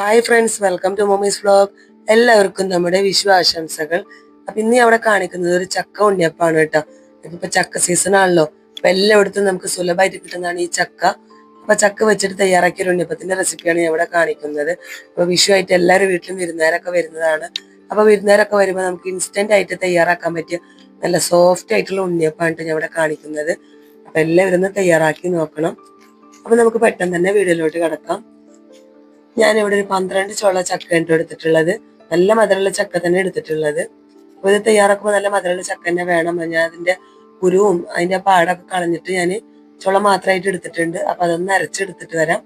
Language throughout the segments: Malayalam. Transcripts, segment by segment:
Hi friends welcome to mommy's vlog എല്ലാവർക്കും നമ്മുടെ വിഷു ആശംസകൾ അപ്പൊ ഇന്ന് അവിടെ കാണിക്കുന്നത് ഒരു ചക്ക ഉണ്ണിയപ്പാണ് കേട്ടോ. ഇപ്പൊ ചക്ക സീസൺ ആണല്ലോ. അപ്പൊ എല്ലായിടത്തും നമുക്ക് സുലഭമായിട്ട് കിട്ടുന്നതാണ് ഈ ചക്ക. അപ്പൊ ചക്ക വെച്ചിട്ട് തയ്യാറാക്കിയ ഒരു ഉണ്ണിയപ്പത്തിന്റെ റെസിപ്പിയാണ് ഞാൻ ഇവിടെ കാണിക്കുന്നത്. അപ്പൊ വിഷു ആയിട്ട് എല്ലാവരും വീട്ടിലും വിരുന്നുകാരൊക്കെ വരുന്നതാണ്. അപ്പൊ വിരുന്നുകാരൊക്കെ വരുമ്പോൾ നമുക്ക് ഇൻസ്റ്റന്റ് ആയിട്ട് തയ്യാറാക്കാൻ പറ്റിയ നല്ല സോഫ്റ്റ് ആയിട്ടുള്ള ഉണ്ണിയപ്പാണ് ഞാൻ ഇവിടെ കാണിക്കുന്നത്. അപ്പൊ എല്ലാവരും തയ്യാറാക്കി നോക്കണം. അപ്പൊ നമുക്ക് പെട്ടെന്ന് തന്നെ വീഡിയോയിലോട്ട് കിടക്കാം. ഞാനിവിടെ ഒരു പന്ത്രണ്ട് ചോള ചക്ക ഉണ്ട് എടുത്തിട്ടുള്ളത്. നല്ല മധുരമുള്ള ചക്ക തന്നെ എടുത്തിട്ടുള്ളത്. അപ്പോൾ ഇത് തയ്യാറാക്കുമ്പോൾ നല്ല മധുരമുള്ള ചക്ക തന്നെ വേണം. ഞാൻ അതിന്റെ കുരുവും അതിന്റെ പാടൊക്കെ കളഞ്ഞിട്ട് ഞാൻ ചുള മാത്രമായിട്ട് എടുത്തിട്ടുണ്ട്. അപ്പോൾ അതൊന്ന് അരച്ചെടുത്തിട്ട് വരാം.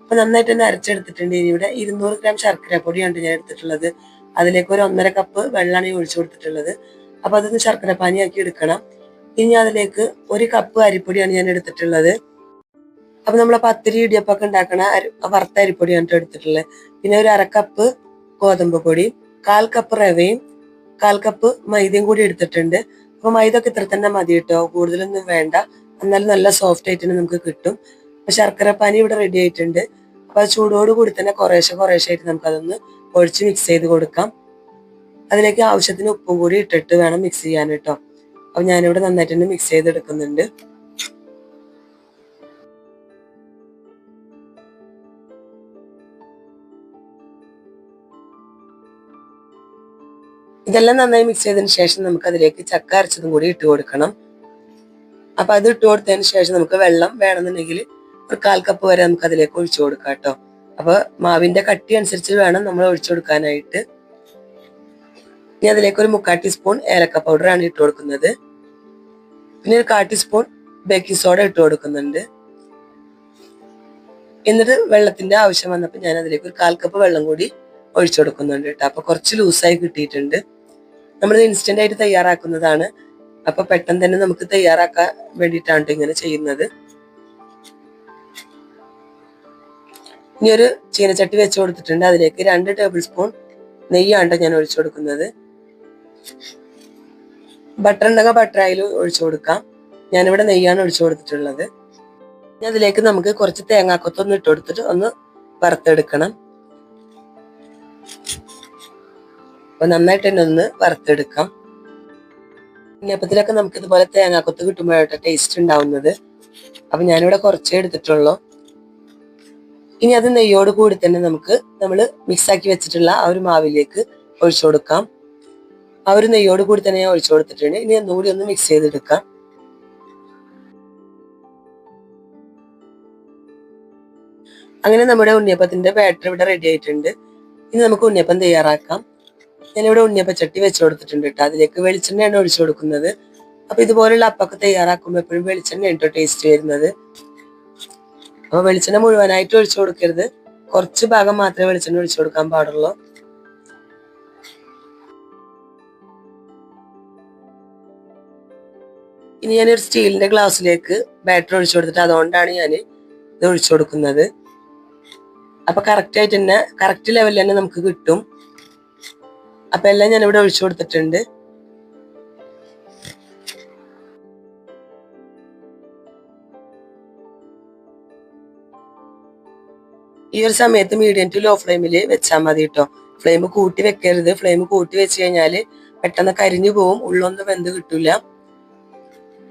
അപ്പോൾ നന്നായിട്ട് തന്നെ അരച്ചെടുത്തിട്ടുണ്ട്. ഇനി ഇവിടെ ഇരുന്നൂറ് ഗ്രാം ശർക്കര പൊടിയാണ് ഞാൻ എടുത്തിട്ടുള്ളത്. അതിലേക്ക് ഒരു ഒന്നര കപ്പ് വെള്ളമാണ് ഈ ഒഴിച്ചു കൊടുത്തിട്ടുള്ളത്. അപ്പോൾ അതൊന്ന് ശർക്കര പാനിയാക്കി എടുക്കണം. ഇനി അതിലേക്ക് ഒരു കപ്പ് അരിപ്പൊടിയാണ് ഞാൻ എടുത്തിട്ടുള്ളത്. അപ്പൊ നമ്മൾ പത്തിരി ഇടിയപ്പൊക്കെ ഉണ്ടാക്കണ വറുത്ത അരിപ്പൊടിയാണ് ട്ടോ എടുത്തിട്ടുള്ളത്. പിന്നെ ഒരു അരക്കപ്പ് ഗോതമ്പ് പൊടി കാൽ കപ്പ് റവയും കാൽ കപ്പ് മൈദയും കൂടി എടുത്തിട്ടുണ്ട്. അപ്പൊ മൈദ ഒക്കെ ഇത്ര തന്നെ മതി കേട്ടോ. കൂടുതലൊന്നും വേണ്ട. എന്നാലും നല്ല സോഫ്റ്റ് ആയിട്ട് നമുക്ക് കിട്ടും. അപ്പൊ ശർക്കര പാനി ഇവിടെ റെഡി ആയിട്ടുണ്ട്. അപ്പൊ ചൂടോട് കൂടി തന്നെ കുറേശ്ശെ കുറേശ്ശെ ആയിട്ട് നമുക്ക് അതൊന്ന് ഒഴിച്ച് മിക്സ് ചെയ്ത് കൊടുക്കാം. അതിലേക്ക് ആവശ്യത്തിന് ഉപ്പും കൂടി ഇട്ടിട്ട് വേണം മിക്സ് ചെയ്യാൻ കേട്ടോ. അപ്പൊ ഞാനിവിടെ നന്നായിട്ട് തന്നെ മിക്സ് ചെയ്ത് ചെയ്തെടുക്കുന്നുണ്ട്. ഇതെല്ലാം നന്നായി മിക്സ് ചെയ്തതിന് ശേഷം നമുക്ക് അതിലേക്ക് ചക്ക അരച്ചതും കൂടി ഇട്ട് കൊടുക്കണം. അപ്പൊ അത് ഇട്ട് കൊടുത്തതിന് ശേഷം നമുക്ക് വെള്ളം വേണമെന്നുണ്ടെങ്കിൽ ഒരു കാൽ കപ്പ് വരെ നമുക്ക് അതിലേക്ക് ഒഴിച്ചു കൊടുക്കാം കേട്ടോ. അപ്പൊ മാവിന്റെ കട്ടി അനുസരിച്ച് വേണം നമ്മൾ ഒഴിച്ചു കൊടുക്കാനായിട്ട്. ഇനി അതിലേക്ക് ഒരു മുക്കാൽ ടീസ്പൂൺ ഏലക്ക പൗഡർ ആണ് ഇട്ട് കൊടുക്കുന്നത്. പിന്നെ ഒരു കാൽ ടീസ്പൂൺ ബേക്കിംഗ് സോഡ ഇട്ട് കൊടുക്കുന്നുണ്ട്. എന്നിട്ട് വെള്ളത്തിന്റെ ആവശ്യം വന്നപ്പോൾ ഞാൻ അതിലേക്ക് ഒരു കാൽ കപ്പ് വെള്ളം കൂടി ഒഴിച്ചു കൊടുക്കുന്നുണ്ട് കേട്ടോ. അപ്പൊ കുറച്ച് ലൂസായി കിട്ടിയിട്ടുണ്ട്. നമ്മൾ ഇൻസ്റ്റന്റ് ആയിട്ട് തയ്യാറാക്കുന്നതാണ്. അപ്പോൾ പെട്ടെന്ന് തന്നെ നമുക്ക് തയ്യാറാക്കാൻ വേണ്ടിയിട്ടാണ് ഇങ്ങനെ ചെയ്യുന്നത്. ഇനി ഒരു ചീനച്ചട്ടി വെച്ച് കൊടുത്തിട്ടുണ്ട്. അതിലേക്ക് രണ്ട് ടേബിൾ സ്പൂൺ നെയ്യാണ് ഞാൻ ഒഴിച്ചു കൊടുക്കുന്നത്. ബട്ടർ ഉണ്ടെങ്കിൽ ബട്ടർ ആയാലും ഒഴിച്ചു കൊടുക്കാം. ഞാനിവിടെ നെയ്യാണ് ഒഴിച്ചു കൊടുത്തിട്ടുള്ളത്. ഇനി അതിലേക്ക് നമുക്ക് കുറച്ച് തേങ്ങാക്കൊത്തൊന്ന് ഇട്ട് കൊടുത്തിട്ട് ഒന്ന് വറുത്തെടുക്കണം. അപ്പൊ നന്നായിട്ട് തന്നെ ഒന്ന് വറുത്തെടുക്കാം. ഉണ്ണിയപ്പത്തിലൊക്കെ നമുക്ക് ഇതുപോലെ തേങ്ങാക്കൊത്ത് കിട്ടുമ്പോഴായിട്ട് ടേസ്റ്റ് ഉണ്ടാവുന്നത്. അപ്പൊ ഞാനിവിടെ കുറച്ചേ എടുത്തിട്ടുള്ളൂ. ഇനി അത് നെയ്യോട് കൂടി തന്നെ നമുക്ക് നമ്മൾ മിക്സ് ആക്കി വെച്ചിട്ടുള്ള ആ ഒരു മാവിലേക്ക് ഒഴിച്ചു കൊടുക്കാം. ആ ഒരു നെയ്യോട് കൂടി തന്നെ ഞാൻ ഒഴിച്ചു കൊടുത്തിട്ടുണ്ട്. ഇനി ഒന്നുകൂടി ഒന്ന് മിക്സ് ചെയ്തെടുക്കാം. അങ്ങനെ നമ്മുടെ ഉണ്ണിയപ്പത്തിന്റെ ബാറ്റർ ഇവിടെ റെഡി ആയിട്ടുണ്ട്. ഇനി നമുക്ക് ഉണ്ണിയപ്പം തയ്യാറാക്കാം. ഞാനിവിടെ ഉണ്ണിയപ്പ ചട്ടി വെച്ച് കൊടുത്തിട്ടുണ്ട് കേട്ടോ. അതിലേക്ക് വെളിച്ചെണ്ണയാണ് ഒഴിച്ചു കൊടുക്കുന്നത്. അപ്പൊ ഇതുപോലുള്ള അപ്പൊക്കെ തയ്യാറാക്കുമ്പോൾ എപ്പോഴും വെളിച്ചെണ്ണ കേട്ടോ ടേസ്റ്റ് വരുന്നത്. അപ്പൊ വെളിച്ചെണ്ണ മുഴുവനായിട്ട് ഒഴിച്ചു കൊടുക്കരുത്. കുറച്ച് ഭാഗം മാത്രമേ വെളിച്ചെണ്ണ ഒഴിച്ചു കൊടുക്കാൻ പാടുള്ളൂ. ഇനി ഞാനൊരു സ്റ്റീലിന്റെ ഗ്ലാസ്സിലേക്ക് ബാറ്റർ ഒഴിച്ചു കൊടുത്തിട്ട് അതുകൊണ്ടാണ് ഞാൻ ഇത് ഒഴിച്ചു കൊടുക്കുന്നത്. അപ്പൊ കറക്റ്റ് ആയിട്ട് തന്നെ കറക്റ്റ് ലെവലിൽ തന്നെ നമുക്ക് കിട്ടും. അപ്പൊ എല്ലാം ഞാൻ ഇവിടെ ഒഴിച്ചു കൊടുത്തിട്ടുണ്ട്. ഈ ഒരു സമയത്ത് മീഡിയം ടു ലോ ഫ്ലെയിമിൽ വെച്ചാൽ മതി കേട്ടോ ഫ്ലെയിം കൂട്ടി വെക്കരുത്. ഫ്ലെയിം കൂട്ടി വെച്ച് കഴിഞ്ഞാൽ പെട്ടെന്ന് കരിഞ്ഞു പോവും. ഉള്ളൊന്നും വെന്ത് കിട്ടൂല.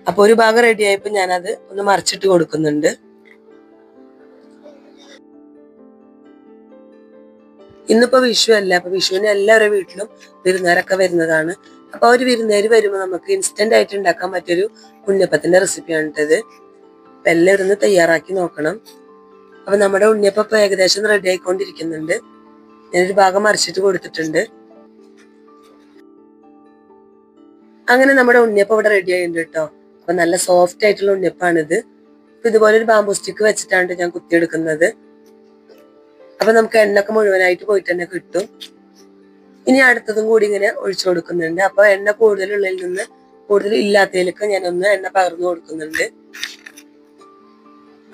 അപ്പൊ ഒരു ഭാഗം റെഡി ആയപ്പോ ഞാനത് ഒന്ന് മറിച്ചിട്ട് കൊടുക്കുന്നുണ്ട്. ഇന്നിപ്പോ വിഷു അല്ല അപ്പൊ വിഷുവിന് എല്ലാവരുടെ വീട്ടിലും വിരുന്നുകാരൊക്കെ വരുന്നതാണ്. അപ്പൊ ഒരു വിരുന്നേര് വരുമ്പോൾ നമുക്ക് ഇൻസ്റ്റന്റ് ആയിട്ട് ഉണ്ടാക്കാൻ പറ്റിയൊരു ഉണ്ണിയപ്പത്തിന്റെ റെസിപ്പിയാണ് ഇട്ടത് അപ്പൊ എല്ലാവരും ഒന്ന് തയ്യാറാക്കി നോക്കണം. അപ്പൊ നമ്മുടെ ഉണ്ണിയപ്പം ഏകദേശം റെഡി ആയിക്കൊണ്ടിരിക്കുന്നുണ്ട്. ഞാനൊരു ഭാഗം മറിച്ചിട്ട് കൊടുത്തിട്ടുണ്ട്. അങ്ങനെ നമ്മുടെ ഉണ്ണിയപ്പം ഇവിടെ റെഡി ആയിട്ടുണ്ട് കേട്ടോ. അപ്പൊ നല്ല സോഫ്റ്റ് ആയിട്ടുള്ള ഉണ്ണിയപ്പാണിത്. അപ്പൊ ഇതുപോലെ ഒരു ബാമ്പു സ്റ്റിക്ക് വെച്ചിട്ടാണ് ഞാൻ കുത്തിയെടുക്കുന്നത്. അപ്പൊ നമുക്ക് എണ്ണൊക്കെ മുഴുവനായിട്ട് പോയിട്ട് തന്നെ കിട്ടും. ഇനി അടുത്തതും കൂടി ഇങ്ങനെ ഒഴിച്ചു കൊടുക്കുന്നുണ്ട്. അപ്പൊ എണ്ണ കൂടുതലുള്ളതിൽ നിന്ന് കൂടുതൽ ഇല്ലാത്തതിലൊക്കെ ഞാനൊന്ന് എണ്ണ പകർന്നു കൊടുക്കുന്നുണ്ട്.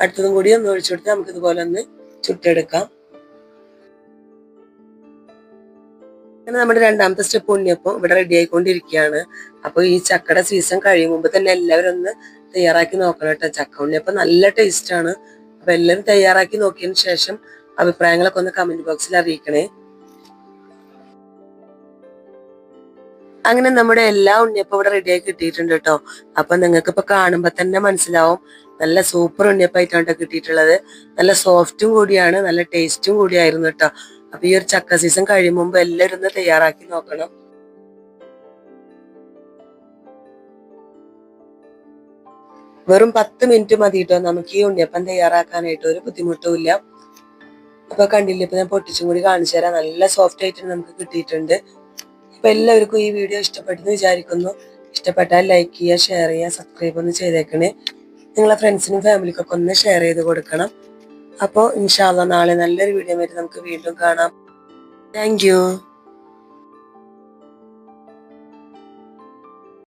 അടുത്തതും കൂടി ഒന്ന് ഒഴിച്ചു കൊടുത്ത് നമുക്ക് ഇതുപോലെ ഒന്ന് ചുട്ടെടുക്കാം. അങ്ങനെ നമ്മുടെ രണ്ടാമത്തെ സ്റ്റെപ്പ് ഉണ്ണിയപ്പം ഇവിടെ റെഡി ആയിക്കൊണ്ടിരിക്കുകയാണ്. അപ്പൊ ഈ ചക്കയുടെ സീസൺ കഴിയും മുമ്പ് തന്നെ എല്ലാവരും ഒന്ന് തയ്യാറാക്കി നോക്കണം കേട്ടോ. ചക്ക ഉണ്ണിയപ്പം നല്ല ടേസ്റ്റ് ആണ്. അപ്പൊ എല്ലാവരും തയ്യാറാക്കി നോക്കിയതിന് ശേഷം അഭിപ്രായങ്ങളൊക്കെ ഒന്ന് കമന്റ് ബോക്സിൽ അറിയിക്കണേ. അങ്ങനെ നമ്മുടെ എല്ലാ ഉണ്ണിയപ്പം ഇവിടെ റെഡിയായി കിട്ടിയിട്ടുണ്ട് കേട്ടോ. അപ്പൊ നിങ്ങൾക്ക് ഇപ്പൊ കാണുമ്പോ തന്നെ മനസ്സിലാവും. നല്ല സൂപ്പർ ഉണ്ണിയപ്പായിട്ടാണ് കിട്ടിയിട്ടുള്ളത്. നല്ല സോഫ്റ്റും കൂടിയാണ് നല്ല ടേസ്റ്റും കൂടിയായിരുന്നു കേട്ടോ. അപ്പൊ ഈ ഒരു ചക്ക സീസൺ കഴിയും മുമ്പ് എല്ലാവരും ഒന്ന് തയ്യാറാക്കി നോക്കണം. വെറും പത്ത് മിനിറ്റ് മതി കേട്ടോ. നമുക്ക് ഈ ഉണ്ണിയപ്പം തയ്യാറാക്കാനായിട്ട്. ഒരു ബുദ്ധിമുട്ടും അപ്പൊ കണ്ടില്ലേ ഇപ്പൊ ഞാൻ പൊട്ടിച്ചും കൂടി കാണിച്ചു തരാം. നല്ല സോഫ്റ്റ് ആയിട്ട് നമുക്ക് കിട്ടിയിട്ടുണ്ട്. അപ്പൊ എല്ലാവർക്കും ഈ വീഡിയോ ഇഷ്ടപ്പെട്ടെന്ന് വിചാരിക്കുന്നു. ഇഷ്ടപ്പെട്ടാൽ ലൈക്ക് ചെയ്യുക ഷെയർ ചെയ്യുക സബ്സ്ക്രൈബ് ഒന്ന് ചെയ്തേക്കണേ. നിങ്ങളെ ഫ്രണ്ട്സിനും ഫാമിലിക്കൊക്കെ ഒന്ന് ഷെയർ ചെയ്ത് കൊടുക്കണം. അപ്പോൾ ഇൻഷാല്ല നാളെ നല്ലൊരു വീഡിയോ വരെ നമുക്ക് വീണ്ടും കാണാം. താങ്ക്